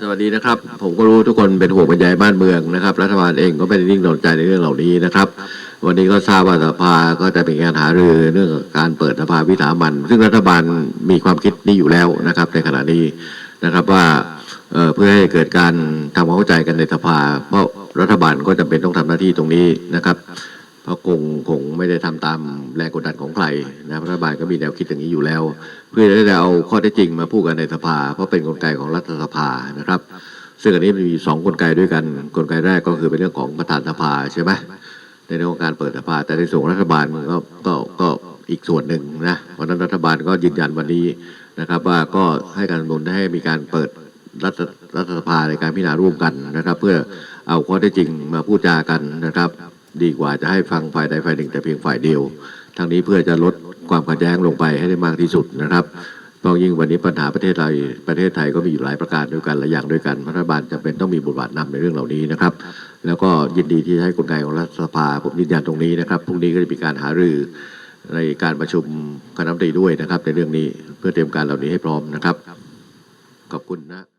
สวัสดีนะครับ ผมก็รู้ทุกคนเป็นห่วงเป็นใยบ้านเมืองนะครับ รัฐบาลเองก็ไม่ได้นิ่งนอนใจในเรื่องเหล่านี้นะครับ วันนี้ก็ทราบว่าสภาก็จะเป็นการหารือเรื่องการเปิดสภาวิสามันซึ่งรัฐบาลมีความคิดนี้อยู่แล้วนะครับ ในขณะนี้นะครับว่าเเพื่อให้เกิดการทำความเข้าใจกันในสภา เพราะรัฐบาลก็จำเป็นต้องทำหน้าที่ตรงนี้นะครับ เพราะคงคงไม่ได้ทำตามแรงกดดันของใครนะรัฐบาลก็มีแนวคิดอย่างนี้อยู่แล้ว เพื่อที่จะเอาข้อเท็จจริงมาพูดกันในสภา เพราะเป็นกลไกของรัฐสภานะครับ ซึ่งอันนี้มันมีสองกลไกด้วยกันกลไกแรกก็คือเป็นเรื่องของประธานสภาใช่ไหมในเรื่องของการเปิดสภา แต่ในส่วนรัฐบาลมันก็ก็ก็อีกส่วนหนึ่งนะเพราะฉะนั้นรัฐบาลก็ยืนยันวันนี้นะครับ ว่าก็ให้การสนับสนุนให้มีการเปิดรัฐรัฐสภาในการพิจารณาร่วมกันนะครับ เพื่อเอาข้อเท็จจริงมาพูดจากันนะครับ ดีกว่าจะให้ฟังฝ่ายใดฝ่ายหนึ่งแต่เพียงฝ่ายเดียว ทั้งนี้เพื่อจะลดความขัดแย้งลงไปให้ได้มากที่สุดนะครับเพราะยิ่งวันนี้ปัญหาประเทศไทยประเทศไทยก็มีอยู่หลายประการด้วยกันหลายอย่างด้วยกันรัฐบาลจำเป็นต้องมีบทบาทนำในเรื่องเหล่านี้นะครับ แล้วก็ยินดีที่ให้กลไกของรัฐสภาผมยืนยันตรงนี้นะครับพรุ่งนี้ก็จะมีการหารือในการประชุมคณะรัฐมนตรีด้วยนะครับ ในเรื่องนี้เพื่อเตรียมการเหล่านี้ให้พร้อมนะครับ ขอบคุณนะ